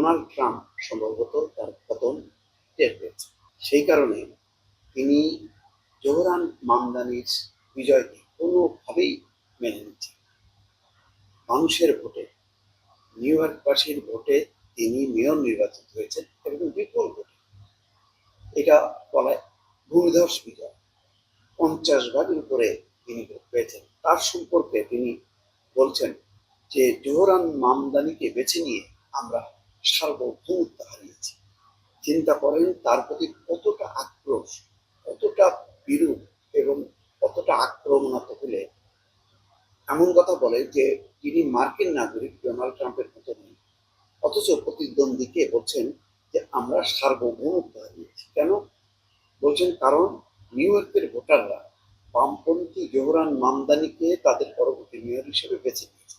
Donald Trump সম্ভবত তার পতন টের পেয়েছে। সেই কারণে তিনি জোহরান মামদানির বিজয়কে কোনোভাবেই মেনে নিচ্ছেন মানুষের ভোটে, নিউ ইয়র্কবাসীর ভোটে তিনি মেয়র নির্বাচিত হয়েছেন এবং বিপুল ভোটে। এটা বলা ভূমিধস বিজয়। পঞ্চাশ ভাগের উপরে তিনি ভোট পেয়েছেন। তার সম্পর্কে তিনি বলছেন যে, জোহরান মামদানিকে বেছে নিয়ে আমরা সার্বভৌমত্ব হারিয়েছি চিন্তা করেন তার প্রতি কতটা আক্রোশ, কতটা বিরূপ এবং কতটা আক্রমণাত্মক হলে এমন কথা বলে যে তিনি মার্কিন নাগরিক ডোনাল্ড ট্রাম্পের মতো নেই অথচ প্রতিদ্বন্দ্বীকে বলছেন যে আমরা সার্বভৌমত্ব হারিয়েছি কেন? বলছেন কারণ নিউ ইয়র্কের ভোটাররা বামপন্থী জোহরান মামদানিকে তাদের পরবর্তী মেয়র হিসেবে বেছে নিয়েছে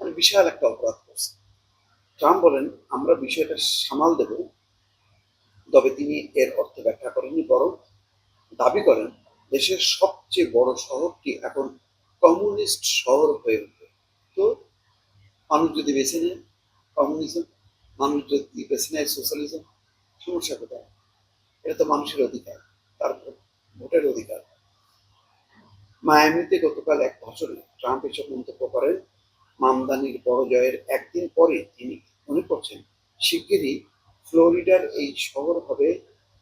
মানে বিশাল একটা অপরাধ। ট্রাম্প বলেন, আমরা বিষয়টা সামাল দেব, তবে তিনি এর অর্থ ব্যাখ্যা করেননি, বরং দাবি করেন, দেশের সবচেয়ে বড় শহরটি এখন কমিউনিস্ট শহর হয়ে উঠবে। তো মানুষ যদি বেছে নেয় কমিউনিজম, মানুষ যদি বেছে নেয় সোশ্যালিজম, সমস্যা কোথায়? এটা তো মানুষের অধিকার তার ভোটের অধিকার। মায়ামিতে গতকাল এক ভাষণে ট্রাম্প এসব মন্তব্য করেন। মামদানির বড় জয়ের একদিন পরে তিনি মনে করছেন, শিগগিরই ফ্লোরিডার এই শহর হবে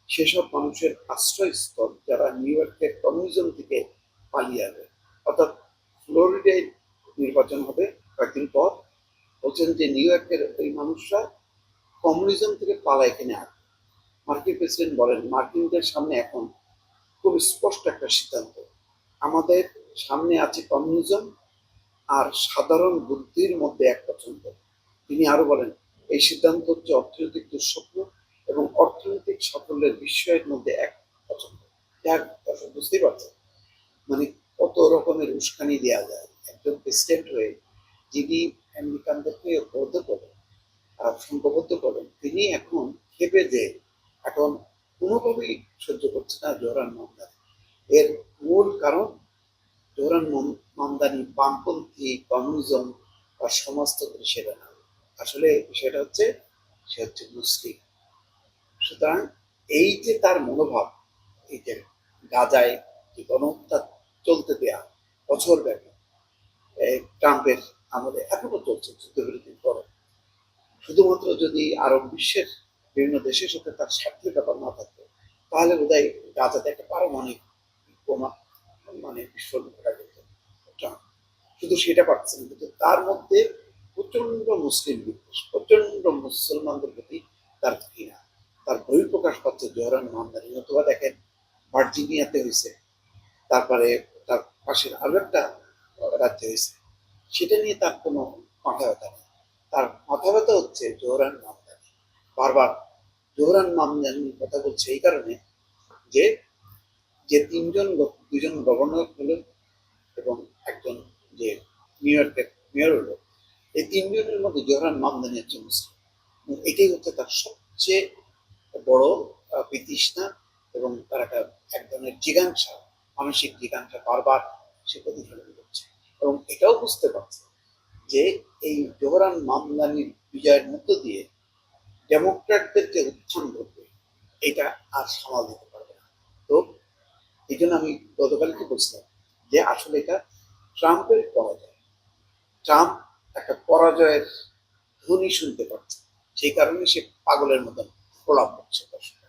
সেসব মানুষের আশ্রয়স্থল যারা নিউ ইয়র্কের কমিউনিজম থেকে পালিয়ে আসবে অর্থাৎ ফ্লোরিডায় নির্বাচন হবে কয়েকদিন পর। বলছেন যে নিউ ইয়র্কের ওই মানুষরা কমিউনিজম থেকে পালা এখানে আসবে মার্কিন প্রেসিডেন্ট বলেন, মার্কিনদের সামনে এখন খুব স্পষ্ট একটা সিদ্ধান্ত। আমাদের সামনে আছে কমিউনিজম আর সাধারণ বুদ্ধির মধ্যে এক পছন্দ তিনি আরও বলেন, এই সিদ্ধান্ত হচ্ছে অর্থনৈতিক দুঃস্বপ্ন এবং অর্থনৈতিক সাফল্যের বিস্ময়ের মধ্যে এক পছন্দ বুঝতেই পারছেন। মানে কত রকমের উস্কানি দেওয়া যায়। একজন প্রেসিডেন্ট হয়ে যিনি আমেরিকানদেরকে বদ্ধ করেন আর সংঘবদ্ধ করেন, তিনি এখন খেপে যে এখন কোনোভাবেই সহ্য করছে না জোহরান মামদানি। এর মূল কারণ জোহরান মাম- মামদানি বামপন্থী কমিউনিজম বা সমাজতন্ত্র সেটা না আসলে বিষয়টা হচ্ছে, সে হচ্ছে মুসলিম। সুতরাং এই যে তার মনোভাব, এই যে গাজায় যে গণহত্যা চলতে দেয়া বছর ব্যাপী ট্রাম্পের আমলে এখনও চলছে যুদ্ধবিরতির পরে। শুধুমাত্র যদি আরব বিশ্বের বিভিন্ন দেশের সাথে তার স্বার্থের ব্যাপার না থাকতো তাহলে বোধ হয় গাজাতে একটা পারমাণবিক বোমা মানে বিস্ফোরণ ঘটা যেত ট্রাম্প। শুধু সেটা পারছে না, কিন্তু তার মধ্যে প্রচণ্ড মুসলিম বিদ্বেষ প্রচণ্ড মুসলমানদের প্রতি তার ঘৃণা, তার বহিঃপ্রকাশ পাচ্ছে জোহরান মামদানি অথবা দেখেন ভার্জিনিয়াতে হয়েছে তারপরে তার পাশের আরও একটা রাজ্যে হয়েছে সেটা নিয়ে তার কোনো মাথা ব্যথা নেই। তার মাথা ব্যথা হচ্ছে জোহরান মামদানি বারবার জোহরান মামদানির কথা বলছে এই কারণে যে যে তিনজন দুজন গভর্নর হলো এবং একজন যে ইয়র্কের মেয়র হলো এই মধ্যে জোহরান মামদানি হচ্ছে মুসলিম। এটাই হচ্ছে তার সবচেয়ে বড় বিতৃষ্ণা এবং তার একটা এক ধরনের জিজ্ঞাসা, মানসিক জিজ্ঞাসা বারবার সে প্রতিফলন করছে। এবং এটাও বুঝতে পারছে যে এই জোহরান মামদানির বিজয়ের মধ্য দিয়ে ডেমোক্র্যাটদের যে উত্থান ঘটবে এটা আর সামাল দিতে পারবে না। তো এই জন্য আমি গতকালকে বলছিলাম যে আসলে এটা ট্রাম্পের পরাজয়। ট্রাম্প একটা পরাজয়ের ধ্বনি শুনতে পাচ্ছে। সেই কারণে সে পাগলের মতন প্রলাপ করছে দর্শক